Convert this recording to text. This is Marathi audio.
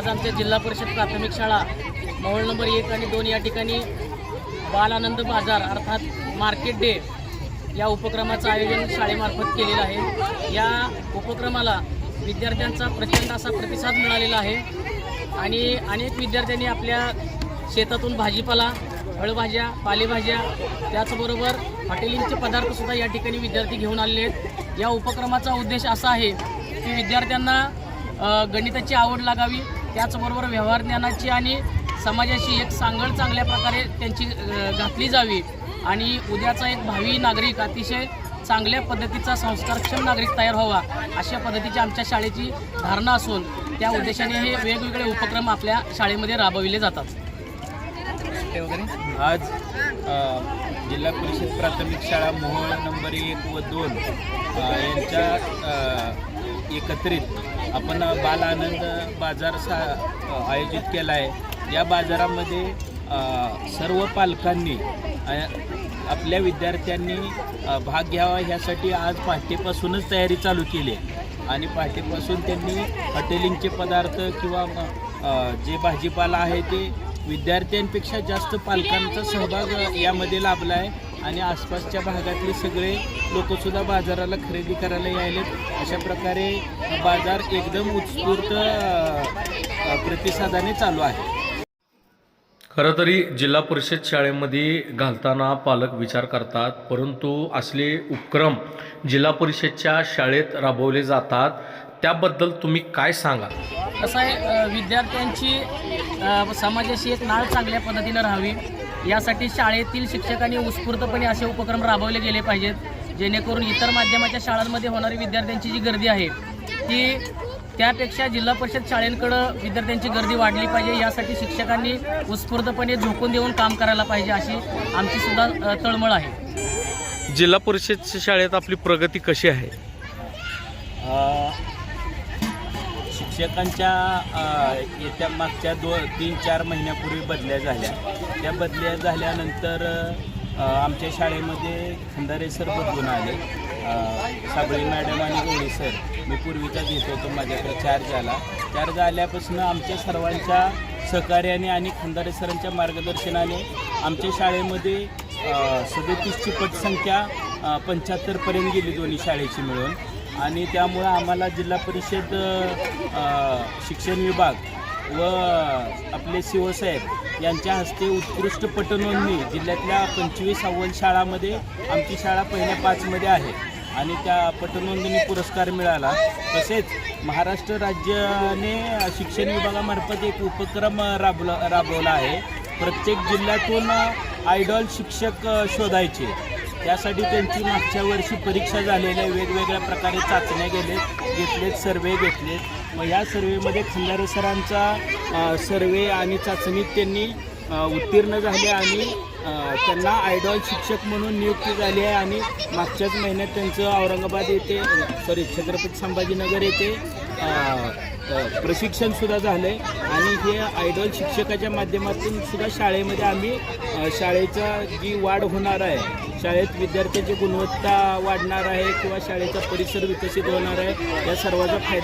आज आमच्या जिल्हा परिषद प्राथमिक शाळा मोहोळ नंबर एक आणि दोन या ठिकाणी बाल आनंद बाजार अर्थात मार्केट डे या उपक्रमाचं आयोजन शाळेमार्फत केलेलं आहे. या उपक्रमाला विद्यार्थ्यांचा प्रचंड असा प्रतिसाद मिळालेला आहे आणि अनेक विद्यार्थ्यांनी आपल्या शेतातून भाजीपाला फळभाज्या पालेभाज्या त्याचबरोबर हॉटेलिंगचे पदार्थसुद्धा या ठिकाणी विद्यार्थी घेऊन आलेले आहेत. या उपक्रमाचा उद्देश असा आहे की विद्यार्थ्यांना गणिताची आवड लागावी त्याचबरोबर व्यवहार ज्ञानाची आणि समाजाशी एक सांगड चांगल्या प्रकारे त्यांची घातली जावी. आणि उद्याचा एक भावी नागरिक अतिशय चांगल्या पद्धतीचा संस्कारक्षम नागरिक तयार व्हावा अशा पद्धतीची आमच्या शाळेची धारणा असून त्या उद्देशाने हे वेगवेगळे उपक्रम आपल्या शाळेमध्ये राबविले जातात. आज जिल्हा परिषद प्राथमिक शाळा मोहोळ नंबर एक व दोन यांच्या एकत्रित आपण बाल आनंद बाजार सा आयोजित केला आहे या बाजारामध्ये सर्व पालकांनी आपल्या विद्यार्थ्यांनी भाग घ्यावा ह्यासाठी आज पहाटेपासूनच तयारी चालू केली आहे. आणि पहाटेपासून त्यांनी हॉटेलिंगचे पदार्थ किंवा जे भाजीपाला आहे ते विद्यार्थ्यांपेक्षा जास्त पालकांचा सहभाग यामध्ये लाभला आहे आणि आसपासच्या भागातले सगळे लोकसुद्धा बाजाराला खरेदी करायला यायलेत. अशा प्रकारे बाजार एकदम उत्स्फूर्त प्रतिसादाने चालू आहे. खरं तरी जिल्हा परिषद शाळेमध्ये घालताना पालक विचार करतात परंतु असले उपक्रम जिल्हा परिषदच्या शाळेत राबवले जातात त्याबद्दल तुम्ही काय सांगाल? कसं आहे विद्यार्थ्यांची समाजाशी एक नाळ चांगल्या पद्धतीनं राहावी. यासाठी शाळेतील शिक्षकांनी उत्स्फूर्तपणे असे उपक्रम राबवले गेले पाहिजेत जेणेकरून इतर माध्यमाच्या शाळांमध्ये होणारी विद्यार्थ्यांची जी गर्दी आहे ती त्यापेक्षा जिल्हा परिषद शाळेंकडं विद्यार्थ्यांची गर्दी वाढली पाहिजे. यासाठी शिक्षकांनी उत्स्फूर्तपणे झोकून देऊन काम करायला पाहिजे अशी आमची सुद्धा तळमळ आहे. जिल्हा परिषद शाळेत आपली प्रगती कशी आहे? शिक्षकांच्या येत्या मागच्या दो तीन चार महिन्यापूर्वी बदल्या झाल्या. त्या बदल्या झाल्यानंतर आमच्या शाळेमध्ये खंदारे सर बदलून आले. साबळे मॅडम आणि गोळी सर. मी पूर्वीचा घेत होतो माझ्याकडे चार्ज आला. चार्ज आल्यापासून आमच्या सर्वांच्या सहकार्याने आणि खंदारे सरांच्या मार्गदर्शनाने आमच्या शाळेमध्ये सदतीसची पटसंख्या पंच्याहत्तरपर्यंत गेली दोन्ही शाळेची मिळून. आणि त्यामुळं आम्हाला जिल्हा परिषद शिक्षण विभाग व आपले शिवसाहेब यांच्या हस्ते उत्कृष्ट पटनोंदणी जिल्ह्यातल्या पंचवीस अव्वल शाळामध्ये आमची शाळा पहिल्या पाचमध्ये आहे. आणि त्या पटनोंदणी पुरस्कार मिळाला. तसेच महाराष्ट्र राज्याने शिक्षण विभागामार्फत एक उपक्रम राबला राबवला आहे. प्रत्येक जिल्ह्यातून आयडॉल शिक्षक शोधायचे. त्यासाठी त्यांची मागच्या वर्षी परीक्षा झालेल्या वेगवेगळ्या प्रकारे चाचण्या गेले घेतलेत सर्वे घेतलेत. मग या सर्वेमध्ये खंदारे सरांचा सर्वे आणि चाचणीत त्यांनी उत्तीर्ण झाले आणि त्यांना आयडॉल शिक्षक म्हणून नियुक्ती झाली आहे आणि मागच्याच महिन्यात त्यांचं औरंगाबाद येथे सॉरी छत्रपती संभाजीनगर येथे प्रशिक्षण सुद्धा प्रशिक्षणसुद्धा झालं आहे आणि हे आयडॉल शिक्षकाच्या माध्यमातून सुद्धा शाळेमध्ये आम्ही शाळेचा जी वाढ होणार आहे शाळेत विद्यार्थ्याची गुणवत्ता वाढणार आहे किंवा शाळेचा परिसर विकसित होणार आहे या सर्वाचा फायदा